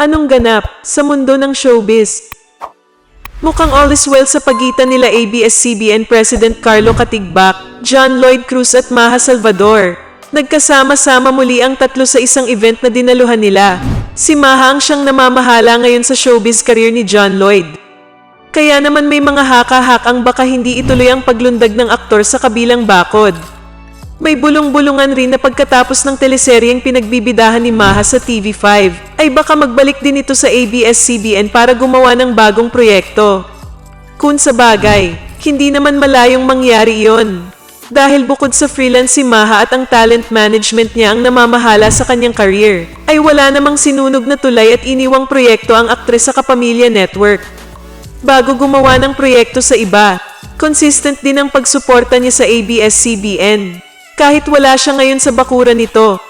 Anong ganap sa mundo ng showbiz? Mukhang all is well sa pagitan nila ABS-CBN President Carlo Katigbak, John Lloyd Cruz at Maha Salvador. Nagkasama-sama muli ang tatlo sa isang event na dinaluhan nila. Si Maha ang siyang namamahala ngayon sa showbiz career ni John Lloyd. Kaya naman may mga haka-hakang baka hindi ituloy ang paglundag ng aktor sa kabilang bakod. May bulong-bulungan rin na pagkatapos ng teleseryeng pinagbibidahan ni Maha sa TV5, ay baka magbalik din ito sa ABS-CBN para gumawa ng bagong proyekto. Kung sa bagay, hindi naman malayong mangyari iyon. Dahil bukod sa freelance si Maha at ang talent management niya ang namamahala sa kanyang career, ay wala namang sinunog na tulay at iniwang proyekto ang aktres sa Kapamilya Network. Bago gumawa ng proyekto sa iba, consistent din ang pagsuporta niya sa ABS-CBN. Kahit wala siya ngayon sa bakuran nito.